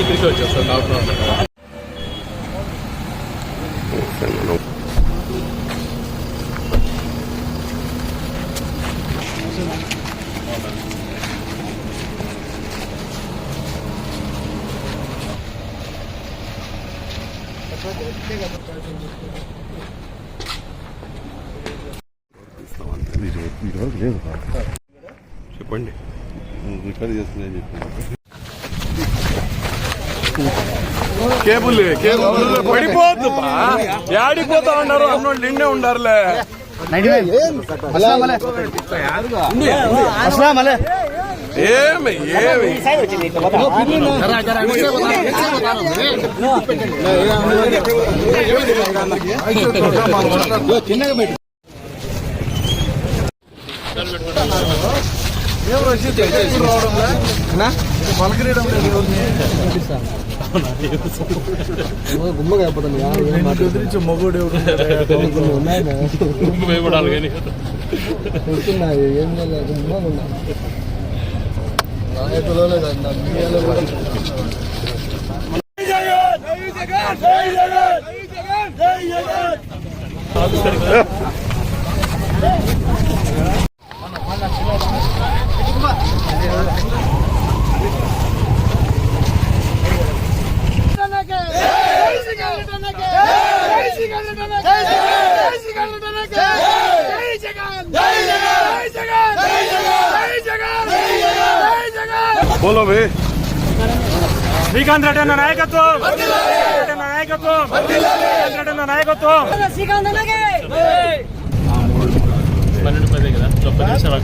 ఇక్కడికి వచ్చేస్తాను నాకు చెప్పండి రిపేర్ చేస్తున్నాయని చెప్పి కేబుల్. కేబుల్ పడిపోద్దు యాడిపోతా ఉన్నారు అన్నోళ్ళు నిన్నే ఉండారులే. ఏమి ఏమి? ఏం లేదు బోలో భే శ్రీకాంత్ రెడ్డి అన్న నాయకత్వం రెడ్డి అన్న నాయకత్వం శ్రీకాంత్ రెడ్డి అన్న నాయకత్వం శ్రీకాంత్ అలాగే పన్నెండు పదే కదా ముప్పై నిమిషాలు